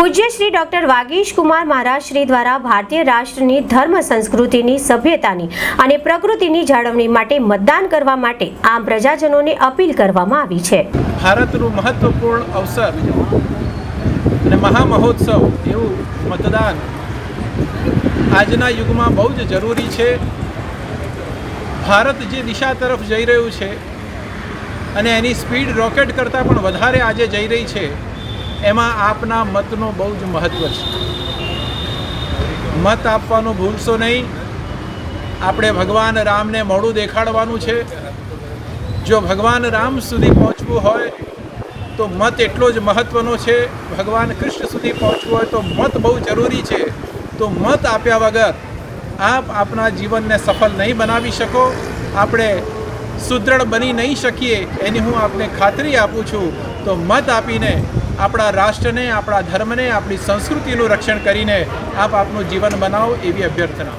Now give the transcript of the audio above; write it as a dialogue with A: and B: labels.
A: પૂજ્ય શ્રી ડોક્ટર વાગીશ કુમાર મહારાજ શ્રી દ્વારા ભારતીય રાષ્ટ્રની ધર્મ સંસ્કૃતિની સભ્યતાની અને પ્રકૃતિની જાળવણી માટે મતદાન કરવા માટે આમ પ્રજાજનોને અપીલ કરવામાં આવી છે.
B: ભારતનું મહત્વપૂર્ણ અવસર અને મહામહોત્સવ એવું મતદાન આજના યુગમાં બહુ જ જરૂરી છે. ભારત જે દિશા તરફ જઈ રહ્યું છે અને એની સ્પીડ રોકેટ કરતાં પણ વધારે આજે જઈ રહી છે. એમાં આપના મતનો બહુ જ મહત્ત્વ છે. મત આપવાનું ભૂલશો નહીં. આપણે ભગવાન રામને મોડું દેખાડવાનું છે. જો ભગવાન રામ સુધી પહોંચવું હોય, તો મત એટલો જ મહત્ત્વનો છે. ભગવાન કૃષ્ણ સુધી પહોંચવું હોય તો મત બહુ જરૂરી છે. તો મત આપ્યા વગર આપ આપના જીવનને સફળ નહીં બનાવી શકો. આપણે સુદૃઢ બની નહીં શકીએ. એની હું આપને ખાતરી આપું છું. તો મત આપીને આપણા રાષ્ટ્રને આપણા ધર્મને આપણી સંસ્કૃતિનું રક્ષણ કરીને આપ આપનું જીવન બનાવો એવી અભ્યર્થના